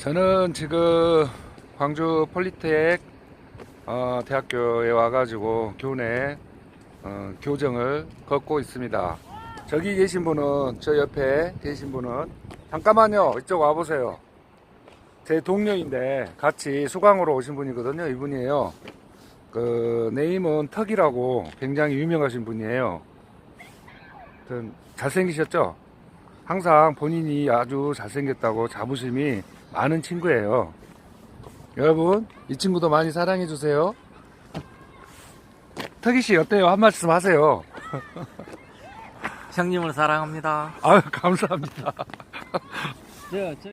저는 지금 광주 폴리텍 어, 대학교에 와가지고 교내 어, 교정을 걷고 있습니다. 저기 계신 분은 저 옆에 계신 분은 잠깐만요 이쪽 와보세요. 제 동료인데 같이 수강으로 오신 분이거든요. 이분이에요. 그 네임은 턱이라고 굉장히 유명하신 분이에요. 잘생기셨죠? 항상 본인이 아주 잘생겼다고 자부심이 많은 친구예요. 여러분, 이 친구도 많이 사랑해 주세요. 턱이 씨 어때요? 한 말씀 하세요. 형님을 사랑합니다. 아유, 감사합니다.